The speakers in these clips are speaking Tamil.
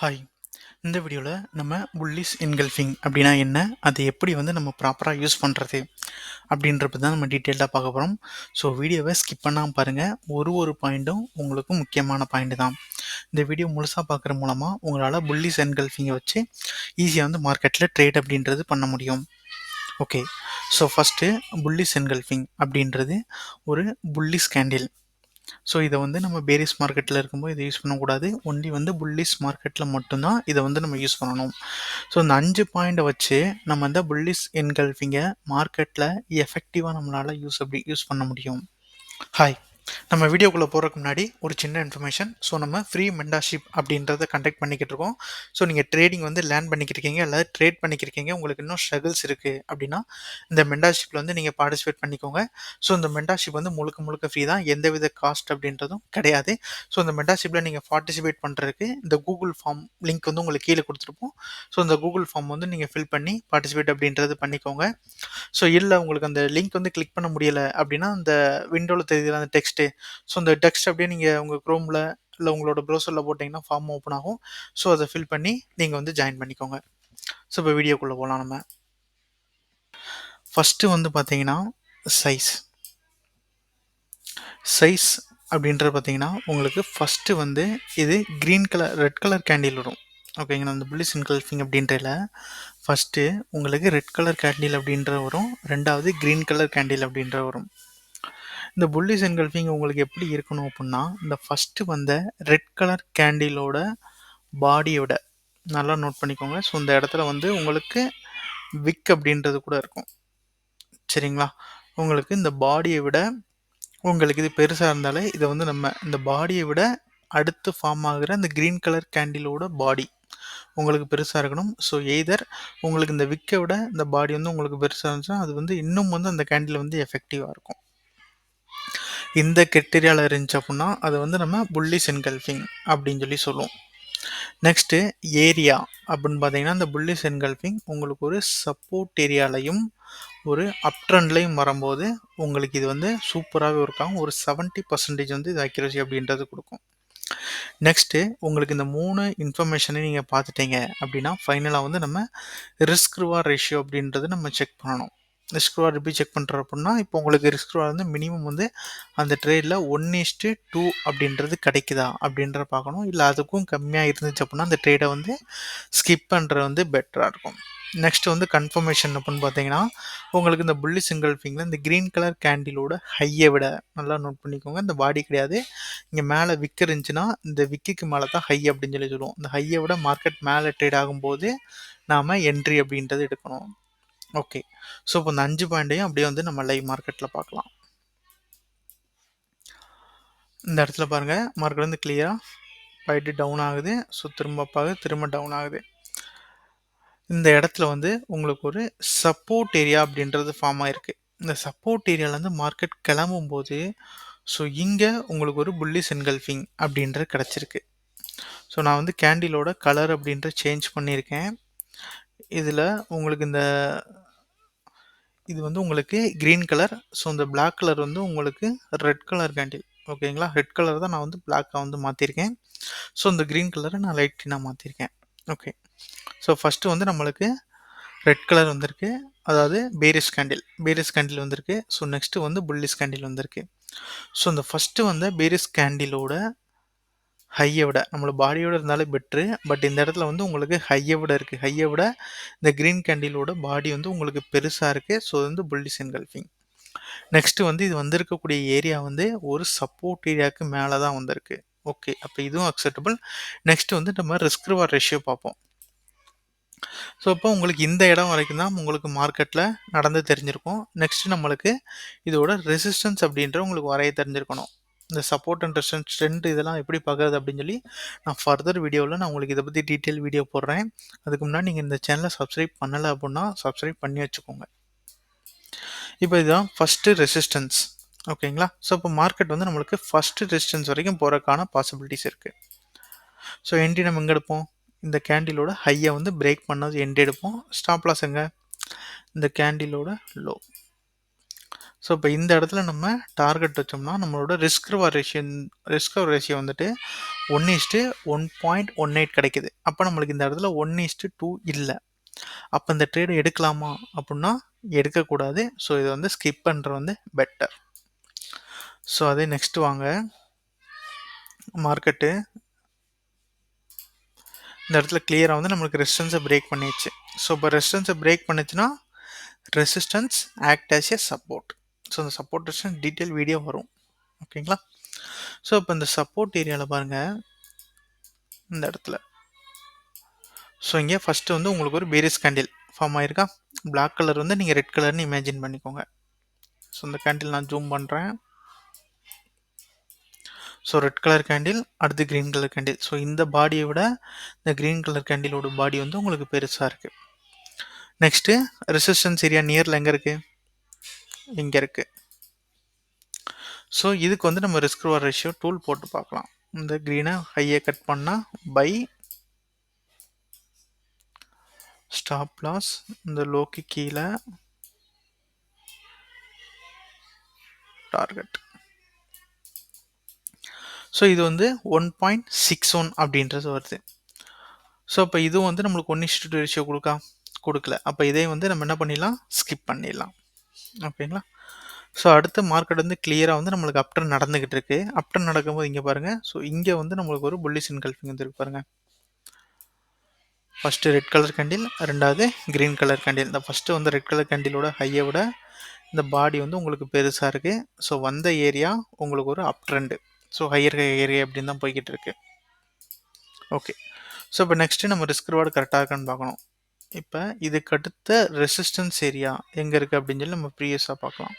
ஹாய் இந்த வீடியோவில் நம்ம புல்லிஸ் என்கல்ஃபிங் அப்படின்னா என்ன? அதை எப்படி வந்து நம்ம ப்ராப்பராக யூஸ் பண்ணுறது அப்படின்றப்ப தான் நம்ம டீட்டெயிலாக பார்க்க போகிறோம் ஸோ வீடியோவை ஸ்கிப் பண்ணாமல் பாருங்கள் ஒரு ஒரு பாயிண்ட்டும் உங்களுக்கு முக்கியமான பாயிண்ட் தான். இந்த வீடியோ முழுசாக பார்க்குற மூலமாக உங்களால் புல்லிஸ் என்கல்ஃபிங்கை வச்சு ஈஸியாக வந்து மார்க்கெட்டில் ட்ரேட் அப்படின்றது பண்ண முடியும். Okay so first bullish engulfing அப்படின்றது ஒரு புல்லிஸ் கேண்டில் ஸோ இதை வந்து நம்ம பேரிஸ் மார்க்கெட்டில் இருக்கும்போது இதை யூஸ் பண்ணக்கூடாது. ஒன்லி வந்து புல்லிஸ் மார்க்கெட்டில் மட்டும்தான் இதை வந்து நம்ம யூஸ் பண்ணணும். ஸோ இந்த அஞ்சு பாயிண்ட்டை வச்சு நம்ம இந்த புல்லிஸ் என்கல்ஃபிங்கை மார்க்கெட்டில் எஃபெக்டிவாக நம்மளால் யூஸ் அப்படி யூஸ் பண்ண முடியும். ஹாய் நம்ம வீடியோக்குள்ளே போகிறதுக்கு முன்னாடி ஒரு சின்ன இன்ஃபர்மேஷன் ஸோ நம்ம ஃப்ரீ மெண்டாஷிப் அப்படின்றத கண்டக்ட் பண்ணிக்கிட்டு இருக்கோம். ஸோ நீங்கள் ட்ரேடிங் வந்து லேர்ன் பண்ணிக்கிட்டு இருக்கீங்க அல்லது ட்ரேட் பண்ணிக்கிருக்கீங்க உங்களுக்கு இன்னும் ஸ்ட்ரகிள்ஸ் இருக்குது அப்படின்னா இந்த மெண்டாஷிப்பில் வந்து நீங்கள் பார்ட்டிசிபேட் பண்ணிக்கோங்க. ஸோ இந்த மெண்டாஷிப் வந்து முழுக்க முழுக்க ஃப்ரீ தான். எந்தவித காஸ்ட் அப்படின்றதும் கிடையாது. ஸோ இந்த மெண்டாஷிப்பில் நீங்கள் பார்ட்டிசிபேட் பண்ணுறதுக்கு இந்த கூகுள் ஃபார்ம் லிங்க் வந்து உங்களுக்கு கீழே கொடுத்துருப்போம். ஸோ இந்த கூகுள் ஃபார்ம் வந்து நீங்கள் ஃபில் பண்ணி பார்ட்டிசிபேட் அப்படின்றது பண்ணிக்கோங்க. ஸோ இல்லை உங்களுக்கு அந்த லிங்க் வந்து கிளிக் பண்ண முடியலை அப்படின்னா அந்த விண்டோவில் தெரியுற அந்த டெக்ஸ்ட் டெக்ஸ்ட்டு ஸோ அந்த டெக்ஸ்ட் அப்படியே நீங்கள் உங்கள் க்ரோமில் இல்லை உங்களோட ப்ரௌசரில் போட்டிங்கன்னா ஃபார்ம் ஓப்பன் ஆகும். ஸோ அதை ஃபில் பண்ணி நீங்கள் வந்து ஜாயின் பண்ணிக்கோங்க. ஸோ இப்போ வீடியோக்குள்ளே போகலாம் நம்ம. ஃபஸ்ட்டு வந்து பார்த்தீங்கன்னா சைஸ் சைஸ் அப்படின்றது பார்த்தீங்கன்னா உங்களுக்கு ஃபஸ்ட்டு வந்து இது green colour red colour candle வரும். ஓகேங்களா அந்த புல்லிஸ் இன்கல்ஃபிங் அப்படின்றதுல ஃபஸ்ட்டு உங்களுக்கு ரெட் கலர் கேண்டில் அப்படின்ற வரும். ரெண்டாவது க்ரீன் கலர் கேண்டில் அப்படின்ற வரும். இந்த புல்லிஸ் என்கல்ஃபிங் உங்களுக்கு எப்படி இருக்கணும் அப்படின்னா இந்த ஃபஸ்ட்டு வந்த ரெட் கலர் கேண்டிலோட பாடியோட நல்லா நோட் பண்ணிக்கோங்க. ஸோ இந்த இடத்துல வந்து உங்களுக்கு விக் அப்படின்றது கூட இருக்கும். சரிங்களா? உங்களுக்கு இந்த பாடியை விட உங்களுக்கு இது பெருசாக இருந்தாலே இதை வந்து நம்ம இந்த பாடியை விட அடுத்து ஃபார்ம் ஆகிற இந்த க்ரீன் கலர் கேண்டிலோட பாடி உங்களுக்கு பெருசாக இருக்கணும். ஸோ எய்தர் உங்களுக்கு இந்த விக்கை விட இந்த பாடி வந்து உங்களுக்கு பெருசாக இருந்துச்சுன்னா அது வந்து இன்னும் வந்து அந்த கேண்டில் வந்து எஃபெக்டிவாக இருக்கும். இந்த கெட்டீரியாவில் இருந்துச்சு அப்படின்னா அது வந்து நம்ம புல்லிஸ் என்கல்ஃபிங் அப்படின்னு சொல்லி சொல்லுவோம். நெக்ஸ்ட்டு ஏரியா அப்படின்னு பார்த்தீங்கன்னா இந்த புல்லிஸ் என்கல்ஃபிங் உங்களுக்கு ஒரு சப்போர்ட் ஏரியாலையும் ஒரு அப்ட்ரெண்ட்லையும் வரும்போது உங்களுக்கு இது வந்து சூப்பராகவே இருக்காங்க ஒரு செவன்ட்டி பர்சன்டேஜ் வந்து இது அக்யூரசி அப்படின்றது கொடுக்கும். நெக்ஸ்ட்டு உங்களுக்கு இந்த மூணு இன்ஃபர்மேஷனை நீங்கள் பார்த்துட்டீங்க அப்படின்னா ஃபைனலாக வந்து நம்ம ரிஸ்க் ரிவார் ரேஷியோ அப்படின்றது நம்ம செக் பண்ணணும். ரிஸ்க் ரிவார்ட் எப்படி செக் பண்ணுறோம் அப்படின்னா இப்போ உங்களுக்கு ரிஸ்க் வந்து மினிமம் வந்து அந்த ட்ரேடில் ஒன் இஸ்ட்டு டூ அப்படின்றது கிடைக்குதா அப்படின்ற பார்க்கணும். இல்லை அதுக்கும் கம்மியாக இருந்துச்சு அப்படின்னா அந்த ட்ரேடை வந்து ஸ்கிப் பண்ணுறது வந்து பெட்டராக இருக்கும். நெக்ஸ்ட் வந்து கன்ஃபர்மேஷன் அப்படின்னு பார்த்தீங்கன்னா உங்களுக்கு இந்த புள்ளி சிங்கிள் ஃபிங்கில் இந்த க்ரீன் கலர் கேண்டிலோட ஹையை விட நல்லா நோட் பண்ணிக்கோங்க. இந்த பாடி கிடையாது. இங்கே மேலே விக் இருந்துச்சுன்னா இந்த விக்குக்கு மேலே தான் ஹை அப்படின்னு சொல்லி சொல்லுவோம். இந்த ஹையை விட மார்க்கெட் மேலே ட்ரேட் ஆகும்போது நாம் என்ட்ரி அப்படின்றது எடுக்கணும். ஓகே ஸோ இப்போ இந்த அஞ்சு பாயிண்டையும் அப்படியே வந்து நம்ம லைவ் மார்க்கெட்டில் பார்க்கலாம். இந்த இடத்துல பாருங்கள் மார்க்கெட் வந்து கிளியராக போயிட்டு டவுன் ஆகுது. ஸோ திரும்ப பார்க்க திரும்ப டவுன் ஆகுது. இந்த இடத்துல வந்து உங்களுக்கு ஒரு சப்போர்ட் ஏரியா அப்படின்றது ஃபார்ம் ஆகிருக்கு இந்த சப்போர்ட் ஏரியாவிலேருந்து மார்க்கெட் கிளம்பும் போது ஸோ இங்கே உங்களுக்கு ஒரு புள்ளி சென்கல்ஃபிங் அப்படின்றது கிடச்சிருக்கு. ஸோ நான் வந்து கேண்டிலோட கலர் அப்படின்ற சேஞ்ச் பண்ணியிருக்கேன். இதில் உங்களுக்கு இந்த இது வந்து உங்களுக்கு க்ரீன் கலர் ஸோ இந்த பிளாக் கலர் வந்து உங்களுக்கு ரெட் கலர் கேண்டில் ஓகேங்களா ரெட் கலர் தான் நான் வந்து பிளாக்காக வந்து மாற்றிருக்கேன் ஸோ இந்த க்ரீன் கலரை நான் லைட் க்ரீனாக மாற்றிருக்கேன் ஓகே ஸோ ஃபஸ்ட்டு வந்து நம்மளுக்கு ரெட் கலர் வந்திருக்கு. அதாவது பேரிஸ் கேண்டில் பேரிஸ் கேண்டில் வந்திருக்கு. ஸோ நெக்ஸ்ட்டு வந்து புல்லிஸ் கேண்டில் வந்திருக்கு. ஸோ இந்த ஃபஸ்ட்டு வந்து பேரிஸ் கேண்டிலோட ஹையை விட நம்மளோட பாடியோட இருந்தாலே பெட்ரு பட் இந்த இடத்துல வந்து உங்களுக்கு ஹையை விட இருக்குது ஹையை விட இந்த க்ரீன் கேண்டிலோட பாடி வந்து உங்களுக்கு பெருசாக இருக்குது ஸோ வந்து புல்லிஸ் என்கல்ஃபிங் நெக்ஸ்ட்டு வந்து இது வந்திருக்கக்கூடிய ஏரியா வந்து ஒரு சப்போர்ட் ஏரியாவுக்கு மேலே தான் வந்திருக்கு. ஓகே அப்போ இதுவும் அக்செப்டபிள் நெக்ஸ்ட் வந்து நம்ம ரிஸ்க் ரிவார்ட் ரேஷியோ பார்ப்போம். ஸோ இப்போ உங்களுக்கு இந்த இடம் வரைக்கும் தான் உங்களுக்கு மார்க்கெட்டில் நடந்து தெரிஞ்சிருக்கும். நெக்ஸ்ட் நம்மளுக்கு இதோட ரெசிஸ்டன்ஸ் அப்படின்ற உங்களுக்கு வரைய தெரிஞ்சிருக்கணும். இந்த சப்போர்ட் அண்ட் ரெசிஸ்டன்ஸ் ஸ்ட்ரென்த் இதெல்லாம் எப்படி பார்க்குறது அப்படின்னு சொல்லி நான் ஃபர்தர் வீடியோவில் நான் உங்களுக்கு இதை பற்றி டீட்டெயில் வீடியோ போடுறேன். அதுக்கு முன்னாடி நீங்கள் இந்த சேனலை சப்ஸ்கிரைப் பண்ணலை அப்படின்னா சப்ஸ்கிரைப் பண்ணி வச்சுக்கோங்க. இப்போ இதுதான் ஃபஸ்ட்டு ரெசிஸ்டன்ஸ் ஓகேங்களா ஸோ இப்போ மார்க்கெட் வந்து நம்மளுக்கு ஃபஸ்ட்டு ரெசிஸ்டன்ஸ் வரைக்கும் போகிறதுக்கான பாசிபிலிட்டிஸ் இருக்குது ஸோ என்ட்ரி நம்ம எங்கே எடுப்போம்? இந்த கேண்டிலோட ஹையை வந்து பிரேக் பண்ணது எண்ட் எடுப்போம். ஸ்டாப்லாஸ் எங்கே? இந்த கேண்டிலோட லோ ஸோ இப்போ இந்த இடத்துல நம்ம டார்கெட் வச்சோம்னா நம்மளோட ரிஸ்க் ரேஷியோ ரிஸ்க் ரேஷியோ வந்துட்டு one is to one point one eight கிடைக்குது. அப்போ நம்மளுக்கு இந்த இடத்துல ஒன் இஸ்ட்டு டூ இல்லை. அப்போ இந்த ட்ரேடு எடுக்கலாமா அப்படின்னா எடுக்கக்கூடாது. ஸோ இதை வந்து ஸ்கிப் பண்ணுறது வந்து பெட்டர் ஸோ அதே நெக்ஸ்ட் வாங்க. மார்க்கெட்டு இந்த இடத்துல கிளியராக வந்து நம்மளுக்கு ரெசிஸ்டன்ஸை பிரேக் பண்ணிடுச்சு. ஸோ இப்போ ரெசிஸ்டன்ஸை பிரேக் பண்ணுச்சுன்னா resistance act as a support so அந்த சப்போர்ட் டெஸ்ட் டீட்டெயில் வீடியோ வரும். ஓகேங்களா ஸோ இப்போ இந்த சப்போர்ட் ஏரியாவில் பாருங்கள் இந்த இடத்துல. ஸோ இங்கே ஃபஸ்ட்டு வந்து உங்களுக்கு ஒரு பேரிஸ் கேண்டில் ஃபார்ம் ஆயிருக்கா? பிளாக் கலர் வந்து நீங்கள் ரெட் கலர்னு இமேஜின் பண்ணிக்கோங்க. ஸோ இந்த கேண்டில் நான் ஜூம் பண்ணுறேன் ஸோ ரெட் கலர் கேண்டில் அடுத்து க்ரீன் கலர் கேண்டில் ஸோ இந்த பாடியை விட இந்த க்ரீன் கலர் கேண்டிலோட பாடி வந்து உங்களுக்கு பெருசாக இருக்குது நெக்ஸ்ட்டு ரெசிஸ்டன்ஸ் ஏரியா நியரில் எங்கே இருக்குது இங்கே இருக்குது ஸோ இதுக்கு வந்து நம்ம ரிஸ்க் ரிவார்ட் ரேஷியோ டூல் போட்டு பார்க்கலாம். இந்த க்ரீனை ஹையை கட் பண்ணால் பை ஸ்டாப் லாஸ் இந்த லோக்கு கீழே டார்கெட் ஸோ இது வந்து ஒன் பாயிண்ட் சிக்ஸ் ஒன் அப்படின்றது வருது. ஸோ அப்போ இதுவும் வந்து நம்மளுக்கு one is to two ratio கொடுக்கா கொடுக்கல. அப்போ இதே வந்து நம்ம என்ன பண்ணிடலாம்? ஸ்கிப் பண்ணிடலாம். ஓகேங்களா? ஸோ அடுத்த மார்க்கெட் வந்து கிளியராக வந்து நம்மளுக்கு அப்டன் நடந்துக்கிட்டு இருக்கு அப்டன் நடக்கும்போது இங்கே பாருங்கள் ஸோ இங்கே வந்து நம்மளுக்கு ஒரு புல்லிஸ் இன்கல்ஃபிங் வந்து பாருங்கள் ஃபஸ்ட்டு ரெட் கலர் கேண்டில் ரெண்டாவது க்ரீன் கலர் கேண்டில் இந்த ஃபஸ்ட்டு வந்து ரெட் கலர் கேண்டிலோட ஹையை விட இந்த பாடி வந்து உங்களுக்கு பெருசாக இருக்குது ஸோ வந்த ஏரியா உங்களுக்கு ஒரு up trend so higher area அப்படின்னு தான் போய்கிட்டு இருக்கு ஓகே ஸோ இப்போ நெக்ஸ்ட்டு நம்ம ரிஸ்க் ரிவார்டு கரெக்டாக இருக்கான்னு பார்க்கணும். இப்போ இதுக்கு அடுத்த ரெசிஸ்டன்ஸ் ஏரியா எங்கே இருக்குது அப்படின்னு சொல்லி நம்ம ப்ரீவியஸாக பார்க்கலாம்.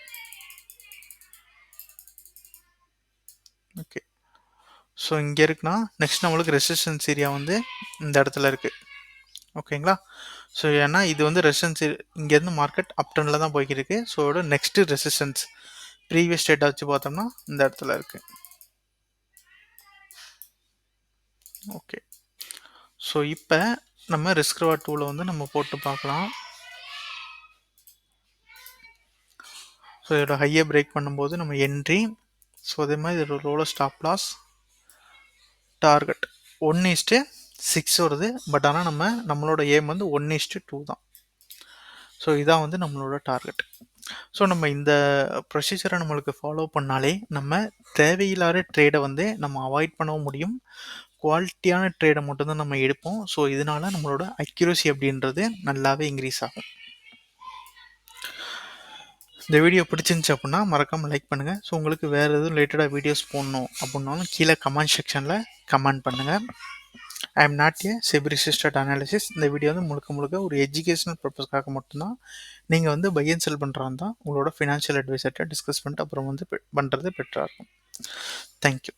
ஓகே ஸோ இங்கே இருக்குன்னா நெக்ஸ்ட் நம்மளுக்கு ரெசிஸ்டன்ஸ் ஏரியா வந்து இந்த இடத்துல இருக்குது ஓகேங்களா ஸோ ஏன்னா இது வந்து ரெசிஸ்டன்ஸ் இங்கேருந்து மார்க்கெட் அப்டனில் தான் போய்கிட்டு இருக்குது ஸோ இதோட நெக்ஸ்ட்டு ரெசிஸ்டன்ஸ் ப்ரீவியஸ் டேட்டா வச்சு பார்த்தோம்னா இந்த இடத்துல இருக்குது ஓகே ஸோ இப்போ நம்ம ரிஸ்க் ரிவார்ட் டூலை வந்து நம்ம போட்டு பார்க்கலாம். ஸோ இதோட ஹையை பிரேக் பண்ணும்போது நம்ம என்ட்ரி ஸோ அதே மாதிரி இதோட roller stop loss target one is to six வருது. பட் ஆனால் நம்ம நம்மளோட ஏம் வந்து ஒன் இஸ்ட்டு டூ தான். ஸோ இதான் வந்து நம்மளோட டார்கெட் ஸோ நம்ம இந்த ப்ரொசீஜரை நம்மளுக்கு ஃபாலோ பண்ணாலே நம்ம தேவையில்லாத ட்ரேடை வந்து நம்ம அவாய்ட் பண்ணவும் முடியும். குவாலிட்டியான ட்ரேடை மட்டும்தான் நம்ம எடுப்போம். ஸோ இதனால நம்மளோட அக்யூரசி அப்படின்றது நல்லாவே இன்க்ரீஸ் ஆகும். இந்த வீடியோ பிடிச்சிருந்துச்சு அப்படின்னா மறக்காமல் லைக் பண்ணுங்கள் ஸோ உங்களுக்கு வேறு எதுவும் ரிலேட்டடாக வீடியோஸ் போடணும் அப்படின்னாலும் கீழே கமெண்ட் செக்ஷனில் கமெண்ட் பண்ணுங்கள் I am not a SEBI registered analysis இந்த வீடியோ வந்து முழுக்க முழுக்க ஒரு எஜுகேஷனல் பர்பஸ்க்காக மட்டும்தான். நீங்கள் வந்து பையன் செல் பண்ணுறாங்க தான் உங்களோட ஃபினான்ஷியல் அட்வைசர்கிட்ட டிஸ்கஸ் பண்ணிட்டு அப்புறம் வந்து பண்ணுறது பெட்டராக இருக்கும். தேங்க்யூ